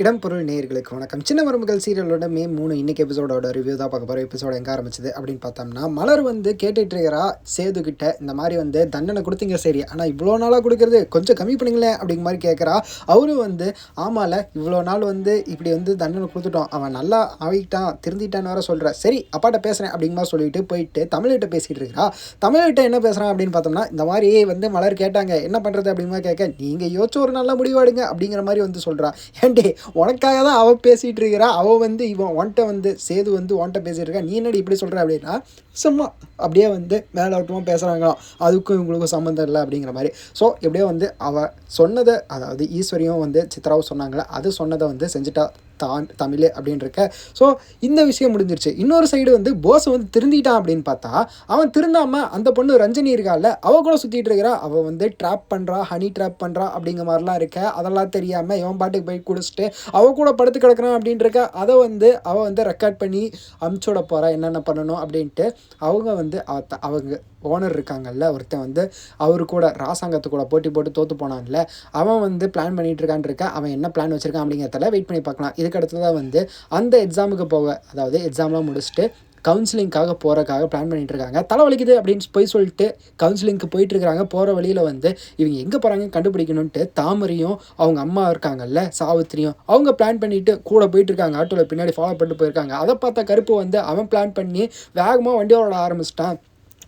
இடம்பொருள் நேயர்களுக்கு வணக்கம். சின்ன மருமகள் சீரியலோட மே மூணு இன்னைக்கு எபிசோடோட ரிவ்யூ தான் பார்க்க போகிற எபிசோட எங்கே ஆரம்பிச்சது அப்படின்னு பார்த்தோம்னா மலர் வந்து கேட்டுட்டு இருக்கிறா சேது கிட்ட. இந்த மாதிரி வந்து தண்டனை கொடுத்தீங்க சரி. ஆனால் இவ்வளோ நாளாக கொடுக்குறது கொஞ்சம் கம்மி பண்ணுங்களேன் அப்படிங்கிற மாதிரி கேட்குறா அவரும் வந்து ஆமால இவ்வளோ நாள் வந்து இப்படி வந்து தண்டனை கொடுத்துட்டோம். அவன் நல்லா ஆகிட்டான் திருந்திட்டான்னு வேற சொல்கிற சரி அப்பாட்ட பேசுகிறேன் அப்படிங்கிற மாதிரி சொல்லிட்டு போயிட்டு தமிழ்கிட்ட பேசிகிட்டு இருக்கிறா. தமிழ்கிட்ட என்ன பேசுகிறான் அப்படின்னு பார்த்தோம்னா இந்த மாதிரி வந்து மலர் கேட்டாங்க. என்ன பண்ணுறது அப்படிங்கிற கேட்க நீங்கள் யோசிச்சு ஒரு நல்ல முடிவாடுங்க அப்படிங்கிற மாதிரி வந்து சொல்கிறா ஏன்டே உனக்காக தான் அவள் பேசிகிட்டு இருக்கிறா அவள் வந்து இவன் ஒன்ட்ட வந்து சேது வந்து ஒன்ட்ட பேசிகிட்டு இருக்கா நீ என்னடி இப்படி சொல்கிற அப்படின்னா சும்மா அப்படியே வந்து மேலே மேலோட்டமாக பேசுகிறாங்களாம் அதுக்கும் இவங்களுக்கும் சம்மந்தம் இல்லை அப்படிங்கிற மாதிரி. ஸோ எப்படியோ வந்து அவள் சொன்னதை அதாவது ஈஸ்வரியும் வந்து சித்ராவும் சொன்னாங்களே அது சொன்னதை வந்து செஞ்சுட்டா தான் தமிழ் அப்படின்னு இருக்க ஸோ இந்த விஷயம் முடிஞ்சிருச்சு. இன்னொரு சைடு வந்து போஸ் வந்து திருந்திட்டான் அப்படின்னு பார்த்தா அவன் திருந்தாமல் அந்த பொண்ணு ரஞ்சனி இருக்கால அவ கூட சுற்றிட்டு இருக்கிறா. அவள் வந்து ட்ராப் பண்ணுறா ஹனி ட்ராப் பண்ணுறா அப்படிங்கிற மாதிரிலாம் இருக்க. அதெல்லாம் தெரியாமல் இவன் பாட்டுக்கு போய் குடிச்சிட்டு அவள் கூட படுத்து கிடக்குறான் அப்படின்ட்டு இருக்க அதை வந்து அவள் வந்து ரெக்கார்ட் பண்ணி அமுச்சோட போகிறா என்னென்ன பண்ணணும் அப்படின்ட்டு அவங்க வந்து அவங்க ஓனர் இருக்காங்கல்ல ஒருத்தன் வந்து அவர் கூட ராசாங்கத்து கூட போட்டி போட்டு தோற்று போனான்ல அவன் வந்து பிளான் பண்ணிட்டு இருக்கான் இருக்க அவன் என்ன பிளான் வச்சிருக்கான் அப்படிங்கிறதால வெயிட் பண்ணி பார்க்கலாம். இதுக்கு அடுத்ததாக வந்து அந்த எக்ஸாமுக்கு போக அதாவது எக்ஸாம்லாம் முடிச்சுட்டு கவுன்சிலிங்காக போகிறக்காக பிளான் பண்ணிகிட்டு இருக்காங்க. தலைவலிக்குது அப்படின்னு போய் சொல்லிட்டு கவுன்சிலிங்க்கு போயிட்டுருக்காங்க போகிற வழியில் வந்து இவங்க எங்கே போகிறாங்க கண்டுபிடிக்கணுன்ட்டு தாமரையும் அவங்க அம்மா இருக்காங்கல்ல சாவித்திரியும் அவங்க பிளான் பண்ணிவிட்டு கூட போயிட்டு இருக்காங்க. ஆட்டோவில் பின்னாடி ஃபாலோ பண்ணிட்டு போயிருக்காங்க. அதை பார்த்த கருப்பு வந்து அவன் பிளான் பண்ணி வேகமாக வண்டி ஓட ஆரம்பிச்சிட்டான்.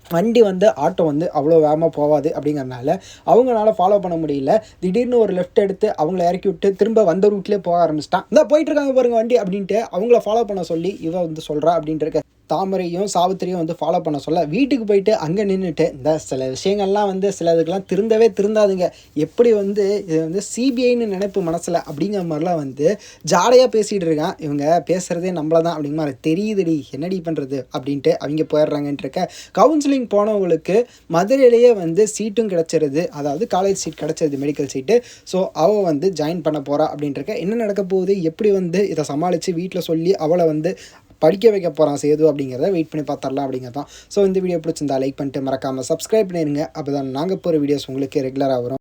வண்டி வந்து ஆட்டோ வந்து அவ்வளோ வேகமாக போகாது அப்படிங்கறனால அவங்களால ஃபாலோ பண்ண முடியல. திடீர்னு ஒரு லெஃப்ட் எடுத்து அவங்கள இறக்கி விட்டு திரும்ப வந்த ரூட்லேயே போக ஆரம்பிச்சிட்டான். இந்த போயிட்டு இருக்காங்க பாருங்க வண்டி அப்படின்ட்டு அவங்கள ஃபாலோ பண்ண சொல்லி இவன் வந்து சொல்கிறா அப்படின்ட்டு இருக்க தாமரையும் சாவித்திரியும் வந்து ஃபாலோ பண்ண சொல்ல வீட்டுக்கு போயிட்டு அங்கே நின்றுட்டு இந்த சில விஷயங்கள்லாம் வந்து சில இதுக்கெல்லாம் திருந்தவே திருந்தாதுங்க. எப்படி வந்து இது வந்து சிபிஐன்னு நினைப்பு மனசில் அப்படிங்கிற மாதிரிலாம் வந்து ஜாடையாக பேசிகிட்டு இருக்கான். இவங்க பேசுகிறதே நம்மள தான் அப்படிங்கிற மாதிரி தெரியுதுடி என்னடி பண்ணுறது அப்படின்ட்டு அவங்க போயிடுறாங்கன்ட்டு இருக்க. கவுன்சிலிங் போனவங்களுக்கு மதுரையிலேயே வந்து சீட்டும் கிடச்சிருது. அதாவது காலேஜ் சீட் கிடச்சிருது மெடிக்கல் சீட்டு ஸோ அவள் வந்து ஜாயின் பண்ண போகிறா அப்படின்ட்டு இருக்க. என்ன நடக்க போகுது? எப்படி வந்து இதை சமாளித்து வீட்டில் சொல்லி அவளை வந்து படிக்க வைக்க போகிறான் சேது அப்படிங்கிறத வெயிட் பண்ணி பார்த்துடலாம் அப்படிங்கிறதான். ஸோ இந்த வீடியோ பிடிச்சிருந்தா லைக் பண்ணிட்டு மறக்காமல் சப்ஸ்கிரைப் பண்ணிடுங்க அப்போ தான் நாங்கள் போகிற வீடியோஸ் உங்களுக்கு ரெகுலராக வரும்.